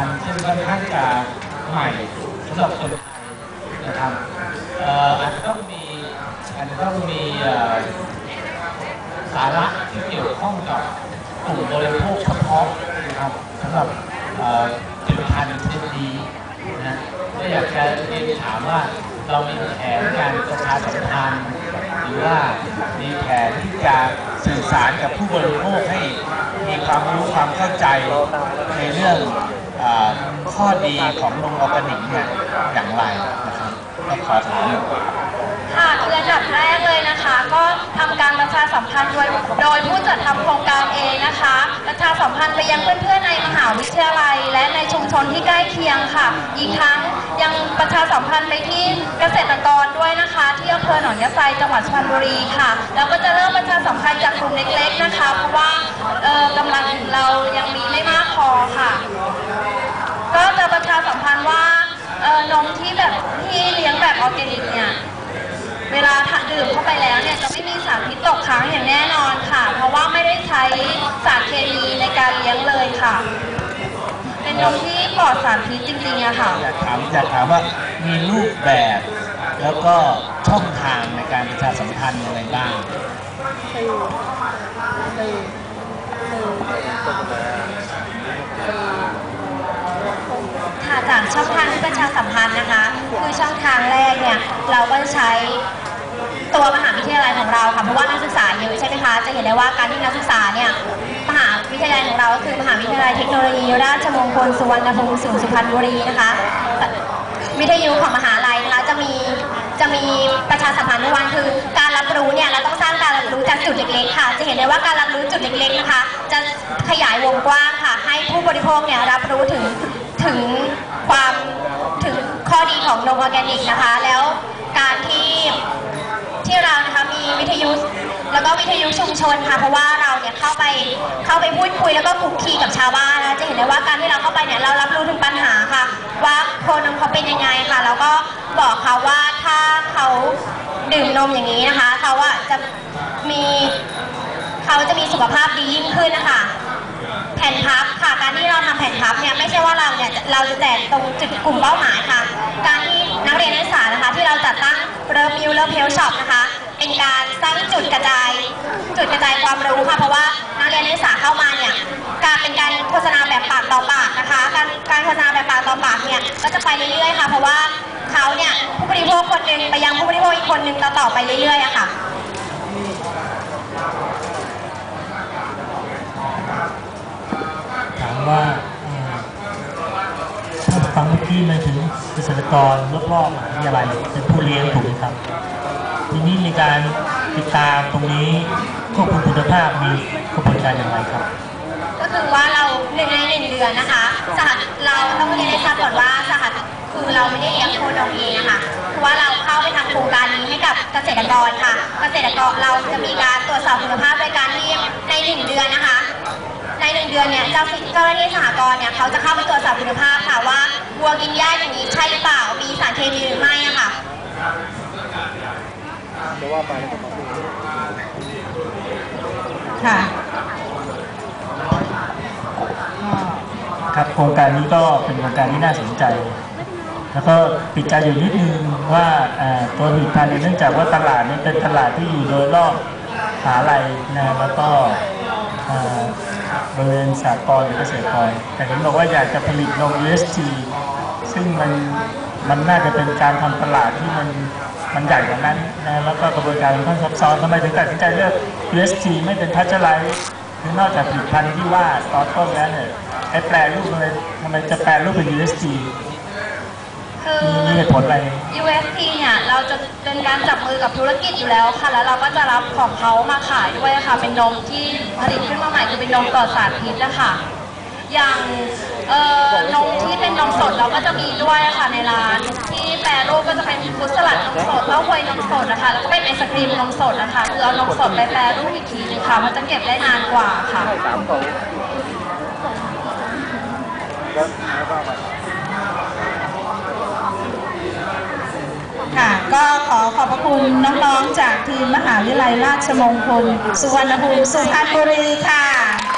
พันธ์ซึ่งค่อนข้างจะใหม่สำหรับคนไทยนะครับอาจจะต้องมีอาจจะต้องมีสาระที่เกี่ยวข้องกับกลุ่มบริโภคเฉพาะนะครับสำหรับเอ่อผลิตภัณฑ์ชนิดนี้นะก็อยากจะเรียนถามว่าเรามีแผนการประชาสัมพันธ์หรือว่ามีแผนที่จะสื่อสารกับผู้บริโภคให้มีความรู้ความเข้าใจในเรื่อง ข้อดีของนมออร์แกนิกเนี่ยอย่างไรนะครับก็ขอถามค่ะคืออันดับแรกเลยนะคะ ก็ทำการประชาสัมพันธ์โดยโดยผู้จัดทำโครงการเองนะคะ ประชาสัมพันธ์ไปยังเพื่อนๆในมหาวิทยาลัย และในชุมชนที่ใกล้เคียงค่ะ อีกทั้งยังประชาสัมพันธ์ไปที่เกษตรกรด้วยนะคะ ที่อำเภอหนองยะไซจังหวัดสุพรรณบุรีค่ะแล้วก็จะเริ่มประชาสัมพันธ์จากกลุ่มเล็ก ๆนะคะ เพราะว่าเอ่อกำลังเรายังมีไม่มากพอค่ะ ก็จะประชาสัมพันธ์ว่าเอ่อนมที่แบบที่เลี้ยงแบบออร์แกนิกเนี่ย เวลาดื่มเข้าไปแล้วเนี่ยจะไม่มีสารพิษตกค้างอย่างแน่นอนค่ะ เพราะว่าไม่ได้ใช้สารเคมีในการเลี้ยงเลยค่ะ เป็นนมที่ปลอดสารพิษจริงๆอะค่ะ อยากถามอยากถามว่ามีรูปแบบ แล้วก็ช่องทางในการประชาสัมพันธ์อะไรบ้าง ค่ะจากช่องทางที่ประชาสัมพันธ์นะคะ คือช่องทางแรกเนี่ยเราก็จะใช้ตัวมหาวิทยาลัยของเราค่ะเพราะว่านักศึกษาเยอะใช่ไหมคะจะเห็นได้ว่าการที่นักศึกษาเนี่ยมหาวิทยาลัยของเราก็คือมหาวิทยาลัยเทคโนโลยีราชมงคลสุวรรณภูมิศูนย์สุพรรณบุรีนะคะวิทยุของมหาลัยนะคะจะมีจะมีประชาสัมพันธ์ทุกวันคือ การรับรู้เนี่ยเราต้องสร้างการรับรู้จากจุดเล็กๆค่ะ จะเห็นได้ว่าการรับรู้จุดเล็กๆนะคะ จะขยายวงกว้างค่ะ ให้ผู้บริโภคเนี่ยรับรู้ถึง ถึงความถึงข้อดีของนมออร์แกนิกนะคะ แล้วการที่ที่เรานะคะมีวิทยุแล้วก็วิทยุชุมชนค่ะ เพราะว่าเราเนี่ยเข้าไปเข้าไปพูดคุยแล้วก็คุกคีกับชาวบ้านนะจะเห็นได้ว่าการที่เราเข้าไปเนี่ยเรารับรู้ถึงปัญหาค่ะ ว่าโคนมเขาเป็นยังไงค่ะ แล้วก็บอกเขาว่าถ้าเขาดื่มนมอย่างนี้นะคะเขาอะจะมีเขาจะมีสุขภาพดียิ่งขึ้นนะคะแผ่นพับ การที่เราทำแผ่นพับเนี่ยไม่ใช่ว่าเราเนี่ยเราจะแจกตรงจุดกลุ่มเป้าหมายค่ะ การที่นักเรียนนักศึกษานะคะ ที่เราจัดตั้งเริ่มมิวเริ่มเพลช็อปนะคะ เป็นการสร้างจุดกระจาย จุดกระจายความรู้ค่ะเพราะว่านักเรียนนักศึกษาเข้ามาเนี่ยการเป็นการโฆษณาแบบปากต่อปากนะคะ การการโฆษณาแบบปากต่อปากเนี่ยก็จะไปเรื่อยๆค่ะ เพราะว่าเขาเนี่ยผู้บริโภคคนหนึ่งไปยังผู้บริโภคอีกคนหนึ่งต่อต่อไปเรื่อยๆอะค่ะ ถาม ว่าถ้าฟังเมื่อกี้มาถึงเกษตรกรรอบๆมหาวิทยาลัยเป็นผู้เลี้ยงถูกไหมครับ ทีนี้ในการติดตามตรงนี้ควบคุมคุณภาพมีกระบวนการอย่างไรครับ ก็คือว่าเราหนึ่งในหนึ่งเดือนนะคะสหัสเราต้องเรียนให้ทราบก่อนว่าสหัสคือเราไม่ได้เลี้ยงโคนมเองนะคะคือว่าเราเข้าไปทำโครงการนี้ให้กับเกษตรกรค่ะ เกษตรกรเราจะมีการตรวจสอบคุณภาพโดยการที่ในหนึ่งเดือนนะคะ เดือนเนี่ยเจ้าเจ้าหน้าที่สหกรณ์เนี่ยเขาจะเข้าไปตรวจสอบคุณภาพค่ะว่าวัวกินหญ้าอย่างนี้ใช่หรือเปล่ามีสารเคมีหรือไม่อะค่ะค่ะครับโครงการนี้ก็เป็นโครงการที่น่าสนใจ แล้วก็ติดใจอยู่นิดนึงว่าเอ่อตัวผลิตภัณฑ์เนี่ยเนื่องจากว่าตลาดนี้เป็นตลาดที่อยู่โดยรอบมหาลัยนะแล้วก็เอ่อ บริเวณสากลหรือเกษตรกร แต่เห็นบอกว่าอยากจะผลิตนม UST ซึ่งมันมันน่าจะเป็นการทำตลาดที่มันมันใหญ่กว่านั้นนะแล้วก็กระบวนการมันค่อนซับซ้อนทำไมถึงตัดสินใจเลือก UST ไม่เป็นทัชไลท์คือนอกจากผลิตภัณฑ์ที่ว่าตอนต้นแล้วเนี่ยไอ้แปลรูปทำไมทำไมจะแปลรูปเป็น UST คือมีมีเหตุผลอะไร UST เนี่ยเราจะเป็นการจับมือกับธุรกิจอยู่แล้วค่ะ แล้วเราก็จะรับของเขามาขายด้วยค่ะ เป็นนมที่ผลิตขึ้นมาใหม่คือเป็นนมปลอดสารพิษนะคะอย่างเอ่อนมที่เป็นนมสดเราก็จะมีด้วยค่ะในร้าน ที่แปรรูปก็จะเป็นฟรุตสลัดนมสดเต้าหวยนมสดนะคะแล้วก็เป็นไอศครีมนมสดนะคะคือเอานมสดไปแปรรูปอีกทีนึงค่ะมันจะเก็บได้นานกว่าค่ะค่ะ ก็ขอขอบพระคุณน้องๆจากทีมมหาวิทยาลัยราชมงคล สุวรรณภูมิสุพรรณบุรีค่ะ